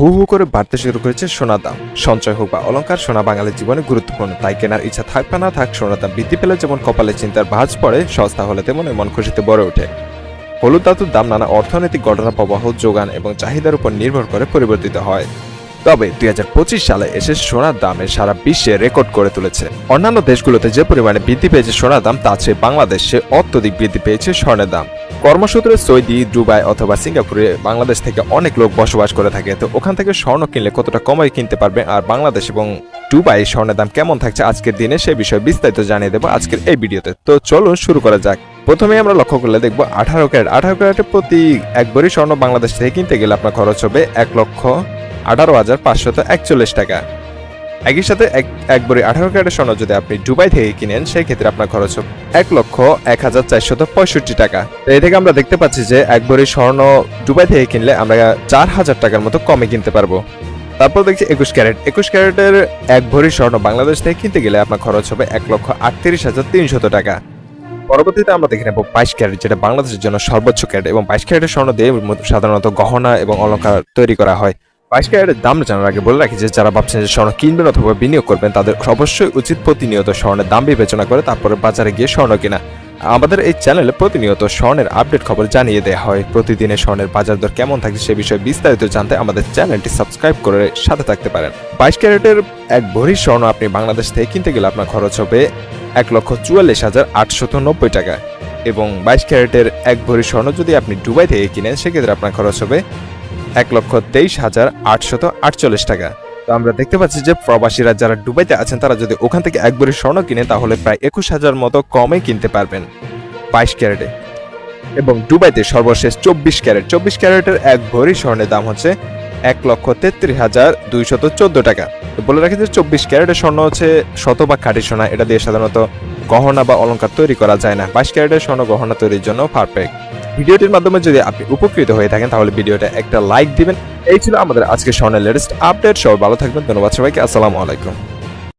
হু হু করে বাড়তে শুরু করেছে সোনার দাম। সঞ্চয় হোক বা অলংকার, সোনা বাঙালির জীবনে গুরুত্বপূর্ণ। তাই কেনার ইচ্ছা থাক বা না থাক সোনার দাম বৃদ্ধি পেলে যেমন কপালে চিন্তার ভাঁজ পড়ে, সস্তা হলে তেমনই মন খুশিতে বড়ে ওঠে। হলুদ ধাতুর দাম নানা অর্থনৈতিক ঘটনা, প্রবাহ, যোগান এবং চাহিদার উপর নির্ভর করে পরিবর্তিত হয়। তবে দুই হাজার পঁচিশ সালে এসে সোনার দামে সারা বিশ্বে রেকর্ড করে তুলেছে। অন্যান্য দেশগুলোতে যে পরিমাণে বৃদ্ধি পেয়েছে সোনার দাম তা চেয়ে বাংলাদেশে অত্যধিক বৃদ্ধি পেয়েছে স্বর্ণের দাম। কর্মসূত্রে সৌদি, দুবাই অথবা সিঙ্গাপুরে বাংলাদেশ থেকে অনেক লোক বসবাস করে থাকে। তো ওখান থেকে স্বর্ণ কিনলে কতটা কমায় কিনতে পারবে? আর বাংলাদেশ এবং দুবাই স্বর্ণের দাম কেমন থাকছে আজকের দিনে সেই বিষয়ে বিস্তারিত জানিয়ে দেবো আজকের এই ভিডিওতে। তো চলুন শুরু করা যাক। প্রথমে আমরা লক্ষ্য করলে দেখব আঠারো ক্যারেট। আঠারো ক্যারেটে প্রতি এক ভরি স্বর্ণ বাংলাদেশ থেকে কিনতে গেলে আপনার খরচ হবে এক লক্ষ আঠারো হাজার পাঁচশত একচল্লিশ টাকা। একই সাথে এক এক ভরি আঠারো ক্যারেটের স্বর্ণ যদি আপনি দুবাই থেকে কিনেন সেই ক্ষেত্রে আপনার খরচ হবে এক লক্ষ এক হাজার চারশত পঁয়ষট্টি টাকা। এই থেকে আমরা দেখতে পাচ্ছি যে এক ভরি স্বর্ণ দুবাই থেকে কিনলে আমরা চার হাজার টাকার মতো কমে কিনতে পারব। তারপর দেখছি একুশ ক্যারেট। একুশ ক্যারেটের এক ভরি স্বর্ণ বাংলাদেশ থেকে কিনতে গেলে আপনার খরচ হবে এক লক্ষ আটত্রিশ হাজার তিনশত টাকা। পরবর্তীতে আমরা দেখে নেব বাইশ ক্যারেট, যেটা বাংলাদেশের জন্য সর্বোচ্চ ক্যারেট এবং বাইশ ক্যারেটের স্বর্ণ দিয়ে সাধারণত গহনা এবং অলঙ্কার তৈরি করা হয়। বাইশ দাম জানার আগে বলে রাখি যে, যারা ভাবছেন যে স্বর্ণ কিনবেন অথবা বিনিয়োগ করবেন, তাদের অবশ্যই উচিত প্রতিনিয়ত স্বর্ণের দাম বিবেচনা করে তারপরে বাজারে গিয়ে স্বর্ণ কিনা। আমাদের এই চ্যানেলে প্রতিনিয়ত স্বর্ণের আপডেট খবর জানিয়ে দেওয়া হয়। প্রতিদিনে স্বর্ণের বাজার দর কেমন থাকে সে বিষয়ে বিস্তারিত জানতে আমাদের চ্যানেলটি সাবস্ক্রাইব করে সাথে থাকতে পারেন। বাইশ ক্যারেটের এক ভরি স্বর্ণ আপনি বাংলাদেশ থেকে কিনতে গেলে আপনার খরচ হবে এক লক্ষ চুয়াল্লিশ হাজার আটশত নব্বই টাকা। এবং বাইশ ক্যারেটের এক ভরি স্বর্ণ যদি আপনি দুবাই থেকে কিনেন, সেক্ষেত্রে আপনার খরচ হবে এক লক্ষ তেইশ হাজার আটশত আটচল্লিশ টাকা। তো আমরা দেখতে পাচ্ছি যে প্রবাসীরা যারা দুবাইতে আছেন, তারা যদি ওখান থেকে এক ভরি স্বর্ণ কিনে, তাহলে প্রায় একুশ হাজার মতো কমে কিনতে পারবেন বাইশ ক্যারেটে। এবং দুবাইতে সর্বশেষ চব্বিশ ক্যারেট। চব্বিশ ক্যারেটের এক ভরি স্বর্ণের দাম হচ্ছে এক লক্ষ তেত্রিশ হাজার দুইশত চোদ্দ টাকা। বলে রাখি যে চব্বিশ ক্যারেটের স্বর্ণ হচ্ছে শত বা খাঁটি সোনা। এটা দিয়ে সাধারণত গহনা বা অলংকার তৈরি করা যায় না। বাইশ ক্যারেটের স্বর্ণ গহনা তৈরির জন্য পারফেক্ট ভিডিওটির মাধ্যমে যদি আপনি উপকৃত হয়ে থাকেন, তাহলে ভিডিওটা একটা লাইক দিবেন। এই ছিল আমাদের আজকে স্বর্ণের লেটেস্ট আপডেট সবাই ভালো থাকবেন। ধন্যবাদ সবাইকে। আসসালামু আলাইকুম।